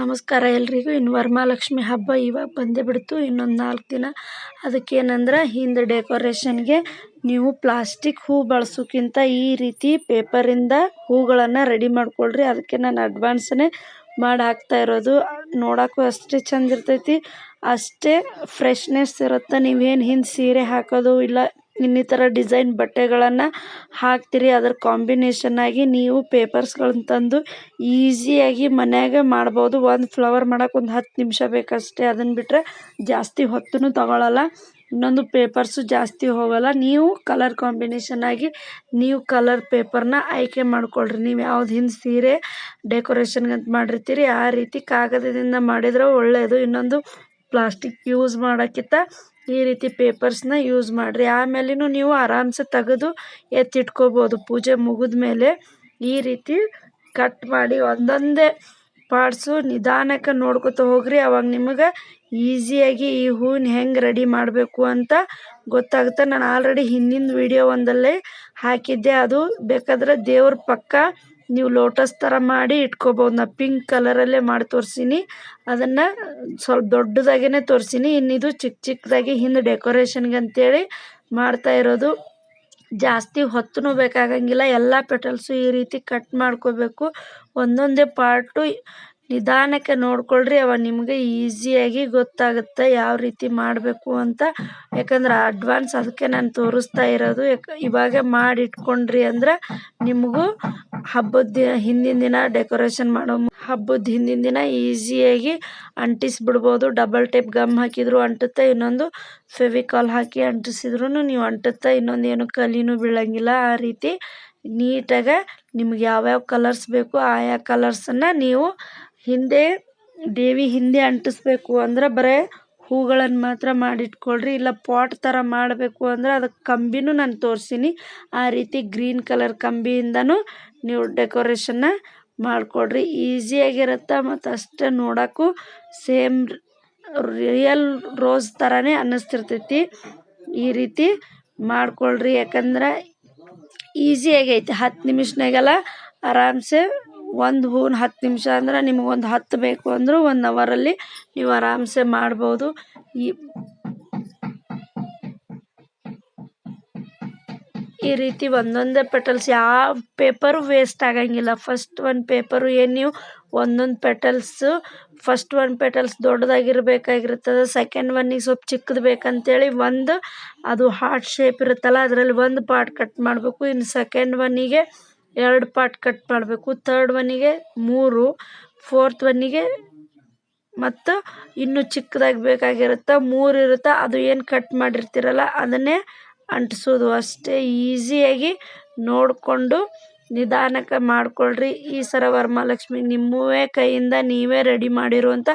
ನಮಸ್ಕಾರ ಎಲ್ರಿಗೂ. ಇನ್ನು ವರಮಹಾಲಕ್ಷ್ಮಿ ಹಬ್ಬ ಇವಾಗ ಬಂದೇ ಬಿಡ್ತು. ಇನ್ನೊಂದು ನಾಲ್ಕು ದಿನ. ಅದಕ್ಕೇನಂದ್ರೆ ಹಿಂದೆ ಡೆಕೋರೇಷನ್ಗೆ ನೀವು ಪ್ಲಾಸ್ಟಿಕ್ ಹೂ ಬಳಸೋಕ್ಕಿಂತ ಈ ರೀತಿ ಪೇಪರಿಂದ ಹೂಗಳನ್ನು ರೆಡಿ ಮಾಡ್ಕೊಳ್ರಿ. ಅದಕ್ಕೆ ನಾನು ಅಡ್ವಾನ್ಸನ್ನೇ ಮಾಡಿ ಹಾಕ್ತಾ ಇರೋದು. ನೋಡೋಕ್ಕೂ ಅಷ್ಟೇ ಚಂದ ಇರ್ತೈತಿ. ಅಷ್ಟೇ ಫ್ರೆಶ್ನೆಸ್ ಇರುತ್ತೆ. ನೀವೇನು ಹಿಂದೆ ಸೀರೆ ಹಾಕೋದು ಇಲ್ಲ ಇನ್ನಿತರ ಡಿಸೈನ್ ಬಟ್ಟೆಗಳನ್ನು ಹಾಕ್ತೀರಿ. ಅದರ ಕಾಂಬಿನೇಷನ್ ಆಗಿ ನೀವು ಪೇಪರ್ಸ್ಗಳನ್ನ ತಂದು ಈಸಿಯಾಗಿ ಮನ್ಯಾಗ ಮಾಡ್ಬೋದು. ಒಂದು ಫ್ಲವರ್ ಮಾಡೋಕೆ ಒಂದು ಹತ್ತು ನಿಮಿಷ ಬೇಕಷ್ಟೇ. ಅದನ್ನು ಬಿಟ್ಟರೆ ಜಾಸ್ತಿ ಹೊತ್ತೂ ತಗೊಳ್ಳಲ್ಲ ಇನ್ನೊಂದು ಪೇಪರ್ಸು ಜಾಸ್ತಿ ಹೋಗಲ್ಲ. ನೀವು ಕಲರ್ ಕಾಂಬಿನೇಷನ್ ಆಗಿ ನೀವು ಕಲರ್ ಪೇಪರ್ನ ಆಯ್ಕೆ ಮಾಡ್ಕೊಳ್ರಿ. ನೀವು ಯಾವ್ದು ಹಿಂದೆ ಸೀರೆ ಡೆಕೋರೇಷನ್ಗಂತ ಮಾಡಿರ್ತೀರಿ, ಆ ರೀತಿ ಕಾಗದದಿಂದ ಮಾಡಿದ್ರೆ ಒಳ್ಳೆಯದು ಇನ್ನೊಂದು ಪ್ಲಾಸ್ಟಿಕ್ ಯೂಸ್ ಮಾಡೋಕ್ಕಿಂತ ಈ ರೀತಿ ಪೇಪರ್ಸ್ನ ಯೂಸ್ ಮಾಡಿರಿ. ಆಮೇಲೆನೂ ನೀವು ಆರಾಮ್ಸೆ ತೆಗೆದು ಎತ್ತಿಟ್ಕೋಬೋದು. ಪೂಜೆ ಮುಗಿದ ಮೇಲೆ ಈ ರೀತಿ ಕಟ್ ಮಾಡಿ ಒಂದೊಂದೇ ಪಾರ್ಟ್ಸು ನಿಧಾನಕ್ಕೆ ನೋಡ್ಕೊತ ಹೋಗ್ರಿ. ಅವಾಗ ನಿಮಗೆ ಈಸಿಯಾಗಿ ಈ ಹೂವಿನ ಹೆಂಗೆ ರೆಡಿ ಮಾಡಬೇಕು ಅಂತ ಗೊತ್ತಾಗುತ್ತೆ. ನಾನು ಆಲ್ರೆಡಿ ಹಿಂದಿನ ವಿಡಿಯೋ ಒಂದಲ್ಲೇ ಹಾಕಿದ್ದೆ. ಅದು ಬೇಕಾದ್ರೆ ದೇವ್ರ ಪಕ್ಕ ನೀವು ಲೋಟಸ್ ಥರ ಮಾಡಿ ಇಟ್ಕೋಬೋದು. ನಾ ಪಿಂಕ್ ಕಲರಲ್ಲೇ ಮಾಡಿ ತೋರಿಸೀನಿ. ಅದನ್ನು ಸ್ವಲ್ಪ ದೊಡ್ಡದಾಗೇ ತೋರಿಸೀನಿ. ಇನ್ನಿದು ಚಿಕ್ಕ ಚಿಕ್ಕದಾಗಿ ಹಿಂದೆ ಡೆಕೋರೇಷನ್ಗೆ ಅಂತೇಳಿ ಮಾಡ್ತಾ ಇರೋದು. ಜಾಸ್ತಿ ಹೊತ್ತೂ ಬೇಕಾಗಂಗಿಲ್ಲ. ಎಲ್ಲ ಪೆಟಲ್ಸು ಈ ರೀತಿ ಕಟ್ ಮಾಡ್ಕೋಬೇಕು. ಒಂದೊಂದೇ ಪಾರ್ಟು ನಿಧಾನಕ್ಕೆ ನೋಡ್ಕೊಳ್ರಿ ಅವ ನಿಮಗೆ ಈಸಿಯಾಗಿ ಗೊತ್ತಾಗುತ್ತೆ ಯಾವ ರೀತಿ ಮಾಡಬೇಕು ಅಂತ. ಯಾಕಂದ್ರೆ ಅಡ್ವಾನ್ಸ್ ಅದಕ್ಕೆ ನಾನು ತೋರಿಸ್ತಾ ಇರೋದು, ಯಾಕೆ ಇವಾಗ ಮಾಡಿ ಇಟ್ಕೊಂಡ್ರಿ ಅಂದ್ರೆ ನಿಮಗೂ ಹಬ್ಬದ ದಿನ, ಹಿಂದಿನ ದಿನ ಡೆಕೋರೇಷನ್ ಮಾಡೋ ಹಬ್ಬದ ಹಿಂದಿನ ದಿನ ಈಸಿಯಾಗಿ ಅಂಟಿಸ್ಬಿಡ್ಬೋದು. ಡಬಲ್ ಟೇಪ್ ಗಮ್ ಹಾಕಿದ್ರು ಅಂಟುತ್ತೆ, ಇನ್ನೊಂದು ಫೆವಿಕಾಲ್ ಹಾಕಿ ಅಂಟಿಸಿದ್ರು ನೀವು ಅಂಟುತ್ತೆ, ಇನ್ನೊಂದು ಏನು ಕಲಿನೂ ಬೀಳಂಗಿಲ್ಲ. ಆ ರೀತಿ ನೀಟಾಗಿ ನಿಮ್ಗೆ ಯಾವ್ಯಾವ ಕಲರ್ಸ್ ಬೇಕು ಆಯಾ ಕಲರ್ಸನ್ನು ನೀವು ಹಿಂದೆ ದೇವಿ ಹಿಂದೆ ಅಂಟಿಸ್ಬೇಕು ಅಂದ್ರೆ ಬರೀ ಹೂಗಳನ್ನು ಮಾತ್ರ ಮಾಡಿಟ್ಕೊಳ್ರಿ, ಇಲ್ಲ ಪಾಟ್ ಥರ ಮಾಡಬೇಕು ಅಂದ್ರೆ ಅದಕ್ಕೆ ಕಂಬಿನೂ ನಾನು ತೋರಿಸೀನಿ. ಆ ರೀತಿ ಗ್ರೀನ್ ಕಲರ್ ಕಂಬಿಯಿಂದನೂ ನೀವು ಡೆಕೋರೇಷನ್ನ ಮಾಡಿಕೊಡ್ರಿ. ಈಸಿಯಾಗಿರುತ್ತೆ ಮತ್ತು ಅಷ್ಟೇ ನೋಡೋಕ್ಕೂ ಸೇಮ್ ರಿಯಲ್ ರೋಸ್ ಥರನೇ ಅನ್ನಿಸ್ತಿರ್ತೈತಿ. ಈ ರೀತಿ ಮಾಡಿಕೊಳ್ರಿ, ಯಾಕಂದ್ರೆ ಈಸಿಯಾಗೈತೆ ಹತ್ತು ನಿಮಿಷನಾಗೆಲ್ಲ ಆರಾಮ್ಸೆ ಒಂದು ಹೂನ ಹತ್ತು ನಿಮಿಷ ಅಂದ್ರೆ ನಿಮಗೊಂದು ಹತ್ತು ಬೇಕು ಅಂದರೂ ಒನ್ ಅವರಲ್ಲಿ ನೀವು ಆರಾಮ್ಸೆ ಮಾಡ್ಬೋದು. ಈ ಈ ರೀತಿ ಒಂದೊಂದೇ ಪೆಟಲ್ಸ್ ಯಾವ ಪೇಪರು ವೇಸ್ಟ್ ಆಗಂಗಿಲ್ಲ. ಫಸ್ಟ್ ಒನ್ ಪೇಪರು ಏನು ನೀವು ಒಂದೊಂದು ಪೆಟಲ್ಸು ಫಸ್ಟ್ ಒನ್ ಪೆಟಲ್ಸ್ ದೊಡ್ಡದಾಗಿರ್ಬೇಕಾಗಿರ್ತದೆ. ಸೆಕೆಂಡ್ ಒನ್ನಿಗೆ ಸ್ವಲ್ಪ ಚಿಕ್ಕದು ಬೇಕಂತೇಳಿ ಒಂದು ಅದು ಹಾರ್ಟ್ ಶೇಪ್ ಇರುತ್ತಲ್ಲ, ಅದರಲ್ಲಿ ಒಂದು ಪಾರ್ಟ್ ಕಟ್ ಮಾಡಬೇಕು. ಇನ್ನು ಸೆಕೆಂಡ್ ಒನ್ನಿಗೆ ಎರಡು ಪಾರ್ಟ್ ಕಟ್ ಮಾಡಬೇಕು. ಥರ್ಡ್ ಒನ್ನಿಗೆ ಮೂರು ಫೋರ್ತ್ ಒನ್ನಿಗೆ ಮತ್ತು ಇನ್ನೂ ಚಿಕ್ಕದಾಗಿ ಬೇಕಾಗಿರುತ್ತೆ ಮೂರು ಇರುತ್ತೆ ಅದು ಏನು ಕಟ್ ಮಾಡಿರ್ತೀರಲ್ಲ ಅದನ್ನೇ ಅಂಟಿಸೋದು. ಅಷ್ಟೇ ಈಸಿಯಾಗಿ ನೋಡಿಕೊಂಡು ನಿಧಾನಕ್ಕೆ ಮಾಡಿಕೊಳ್ರಿ. ಈ ಸರ ವರಮಹಾಲಕ್ಷ್ಮಿ ನಿಮ್ಮವೇ ಕೈಯಿಂದ ನೀವೇ ರೆಡಿ ಮಾಡಿರುವಂಥ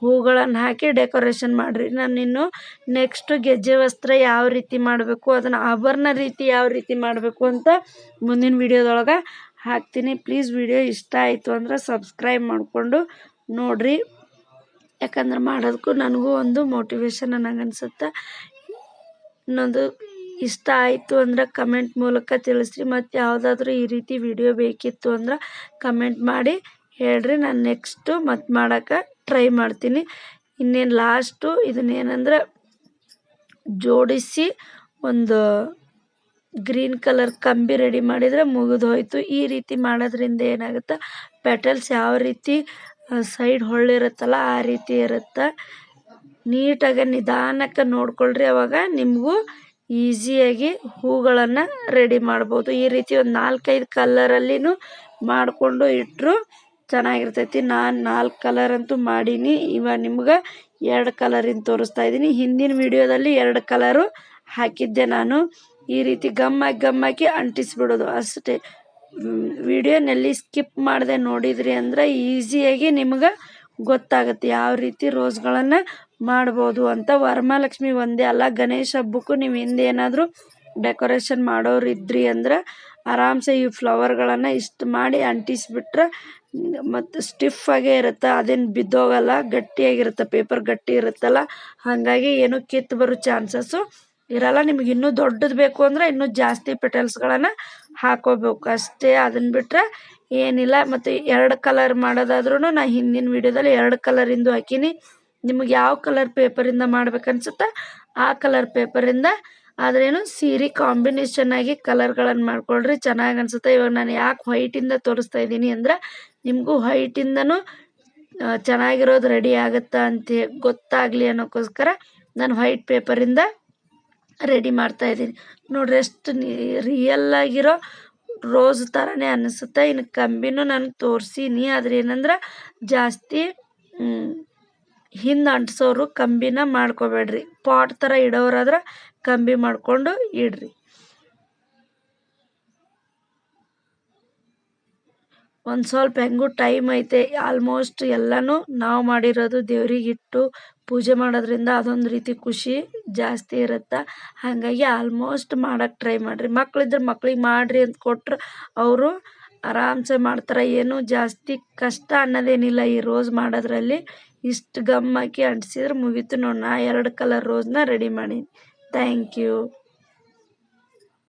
ಹೂಗಳನ್ನು ಹಾಕಿ ಡೆಕೋರೇಷನ್ ಮಾಡಿರಿ. ನಾನು ಇನ್ನು ನೆಕ್ಸ್ಟು ಗೆಜ್ಜೆ ವಸ್ತ್ರ ಯಾವ ರೀತಿ ಮಾಡಬೇಕು, ಅದನ್ನು ಆಭರಣ ರೀತಿ ಯಾವ ರೀತಿ ಮಾಡಬೇಕು ಅಂತ ಮುಂದಿನ ವಿಡಿಯೋದೊಳಗೆ ಹಾಕ್ತೀನಿ. ಪ್ಲೀಸ್ ವಿಡಿಯೋ ಇಷ್ಟ ಆಯಿತು ಅಂದ್ರೆ ಸಬ್ಸ್ಕ್ರೈಬ್ ಮಾಡಿಕೊಂಡು ನೋಡಿರಿ. ಯಾಕಂದ್ರೆ ಮಾಡೋದಕ್ಕೂ ನನಗೂ ಒಂದು ಮೋಟಿವೇಶನ್ ನನಗೆ ಅನ್ಸುತ್ತೆ. ಇನ್ನೊಂದು ಇಷ್ಟ ಆಯಿತು ಅಂದ್ರೆ ಕಮೆಂಟ್ ಮೂಲಕ ತಿಳಿಸ್ರಿ. ಮತ್ತು ಯಾವುದಾದ್ರೂ ಈ ರೀತಿ ವಿಡಿಯೋ ಬೇಕಿತ್ತು ಅಂದ್ರೆ ಕಮೆಂಟ್ ಮಾಡಿ ಹೇಳ್ರಿ. ನಾನು ನೆಕ್ಸ್ಟು ಮತ್ತೆ ಮಾಡೋಕೆ ಟ್ರೈ ಮಾಡ್ತೀನಿ. ಇನ್ನೇನು ಲಾಸ್ಟು ಇದನ್ನೇನಂದ್ರೆ ಜೋಡಿಸಿ ಒಂದು ಗ್ರೀನ್ ಕಲರ್ ಕಂಬಿ ರೆಡಿ ಮಾಡಿದರೆ ಮುಗಿದು ಹೋಯಿತು ಈ ರೀತಿ ಮಾಡೋದ್ರಿಂದ ಏನಾಗುತ್ತೆ? ಪೆಟಲ್ಸ್ ಯಾವ ರೀತಿ ಸೈಡ್ ಹೊಳ್ಳಿರುತ್ತಲ್ಲ ಆ ರೀತಿ ಇರುತ್ತೆ. ನೀಟಾಗಿ ನಿಧಾನಕ್ಕೆ ನೋಡ್ಕೊಳ್ರಿ. ಅವಾಗ ನಿಮಗೂ ಈಸಿಯಾಗಿ ಹೂಗಳನ್ನು ರೆಡಿ ಮಾಡ್ಬೋದು. ಈ ರೀತಿ ಒಂದು ನಾಲ್ಕೈದು ಕಲ್ಲರಲ್ಲಿಯೂ ಮಾಡಿಕೊಂಡು ಇಟ್ಟರು ಚೆನ್ನಾಗಿರ್ತೈತಿ. ನಾನು ನಾಲ್ಕು ಕಲರ್ ಅಂತೂ ಮಾಡೀನಿ. ಇವಾಗ ನಿಮ್ಗೆ ಎರಡು ಕಲರಿಂದ ತೋರಿಸ್ತಾ ಇದ್ದೀನಿ ಹಿಂದಿನ ವಿಡಿಯೋದಲ್ಲಿ ಎರಡು ಕಲರು ಹಾಕಿದ್ದೆ ನಾನು. ಈ ರೀತಿ ಗಮ್ ಹಾಕಿ ಗಮ್ ಹಾಕಿ ಅಂಟಿಸ್ಬಿಡೋದು. ಅಷ್ಟೇ. ವಿಡಿಯೋನಲ್ಲಿ ಸ್ಕಿಪ್ ಮಾಡದೆ ನೋಡಿದ್ರಿ ಅಂದ್ರೆ ಈಸಿಯಾಗಿ ನಿಮ್ಗೆ ಗೊತ್ತಾಗುತ್ತೆ ಯಾವ ರೀತಿ ರೋಸ್ಗಳನ್ನು ಮಾಡ್ಬೋದು ಅಂತ. ವರಮಹಾಲಕ್ಷ್ಮಿ ಒಂದೇ ಅಲ್ಲ. ಗಣೇಶ ಹಬ್ಬಕ್ಕೂ ನೀವು ಹಿಂದೆ ಏನಾದರೂ ಡೆಕೋರೇಷನ್ ಮಾಡೋರು ಇದ್ರಿ ಅಂದ್ರೆ ಆರಾಮ್ಸೆ ಈ ಫ್ಲವರ್ಗಳನ್ನು ಇಷ್ಟು ಮಾಡಿ ಅಂಟಿಸ್ಬಿಟ್ರೆ ಮತ್ತು ಆಗೇ ಇರುತ್ತೆ, ಅದೇನು ಬಿದ್ದೋಗಲ್ಲ, ಗಟ್ಟಿಯಾಗಿರುತ್ತೆ ಪೇಪರ್ ಗಟ್ಟಿ ಇರುತ್ತಲ್ಲ, ಹಾಗಾಗಿ ಏನೂ ಕಿತ್ತು ಬರೋ ಚಾನ್ಸಸ್ಸು ಇರಲ್ಲ. ನಿಮ್ಗೆ ಇನ್ನೂ ದೊಡ್ಡದು ಬೇಕು ಅಂದರೆ ಇನ್ನೂ ಜಾಸ್ತಿ ಪೆಟಲ್ಸ್ಗಳನ್ನು ಹಾಕೋಬೇಕು. ಅಷ್ಟೇ ಅದನ್ನು ಬಿಟ್ಟರೆ ಏನಿಲ್ಲ. ಮತ್ತು ಎರಡು ಕಲರ್ ಮಾಡೋದಾದ್ರೂ ನಾ ಹಿಂದಿನ ವೀಡಿಯೋದಲ್ಲಿ ಎರಡು ಕಲರಿಂದು ಹಾಕೀನಿ. ನಿಮಗೆ ಯಾವ ಕಲರ್ ಪೇಪರಿಂದ ಮಾಡ್ಬೇಕನ್ಸುತ್ತೆ ಆ ಕಲರ್ ಪೇಪರಿಂದ ಆದ್ರೇನು ಸೀರೆ ಕಾಂಬಿನೇಷನ್ ಆಗಿ ಕಲರ್ಗಳನ್ನು ಮಾಡ್ಕೊಳ್ರಿ, ಚೆನ್ನಾಗಿ ಅನ್ಸುತ್ತೆ. ಇವಾಗ ನಾನು ಯಾಕೆ ವೈಟಿಂದ ತೋರಿಸ್ತಾ ಇದ್ದೀನಿ ಅಂದ್ರೆ ನಿಮಗೂ ವೈಟಿಂದನೂ ಚೆನ್ನಾಗಿರೋದು ರೆಡಿ ಆಗುತ್ತಾ ಅಂತ ಗೊತ್ತಾಗಲಿ ಅನ್ನೋಕ್ಕೋಸ್ಕರ ನಾನು ವೈಟ್ ಪೇಪರಿಂದ ರೆಡಿ ಮಾಡ್ತಾ ಇದ್ದೀನಿ. ನೋಡ್ರಿ ಎಷ್ಟು ರಿಯಲ್ ಆಗಿರೋ ರೋಸ್ ಥರನೇ ಅನ್ನಿಸುತ್ತೆ. ಇನ್ನು ಕಂಬಿನೂ ನಾನು ತೋರಿಸೀನಿ. ಆದರೆ ಏನಂದ್ರೆ ಜಾಸ್ತಿ ಹಿಂದೆ ಅಂಟಿಸೋರು ಕಂಬಿನ ಮಾಡ್ಕೋಬೇಡ್ರಿ. ಪಾಟ್ ಥರ ಇಡೋರಾದ್ರೆ ಕಂಬಿ ಮಾಡಿಕೊಂಡು ಇಡ್ರಿ. ಒಂದು ಸ್ವಲ್ಪ ಹೆಂಗೂ ಟೈಮ್ ಐತೆ. ಆಲ್ಮೋಸ್ಟ್ ಎಲ್ಲನೂ ನಾವು ಮಾಡಿರೋದು ದೇವ್ರಿಗೆ ಇಟ್ಟು ಪೂಜೆ ಮಾಡೋದ್ರಿಂದ ಅದೊಂದು ರೀತಿ ಖುಷಿ ಜಾಸ್ತಿ ಇರುತ್ತೆ. ಹಾಗಾಗಿ ಆಲ್ಮೋಸ್ಟ್ ಮಾಡೋಕ್ಕೆ ಟ್ರೈ ಮಾಡಿರಿ. ಮಕ್ಳಿದ್ರೆ ಮಕ್ಳಿಗೆ ಮಾಡಿರಿ ಅಂತ ಕೊಟ್ರೆ ಅವರು ಆರಾಮ್ಸೆ ಮಾಡ್ತಾರೆ. ಏನೂ ಜಾಸ್ತಿ ಕಷ್ಟ ಅನ್ನೋದೇನಿಲ್ಲ ಈ ರೋಸ್ ಮಾಡೋದ್ರಲ್ಲಿ. ಇಷ್ಟು ಗಮ್ ಹಾಕಿ ಅಂಟಿಸಿದ್ರೆ ಮುಗೀತು ನೋಡಿ. ನಾ ಎರಡು ಕಲರ್ ರೋಸ್ನ ರೆಡಿ ಮಾಡೀನಿ. Thank you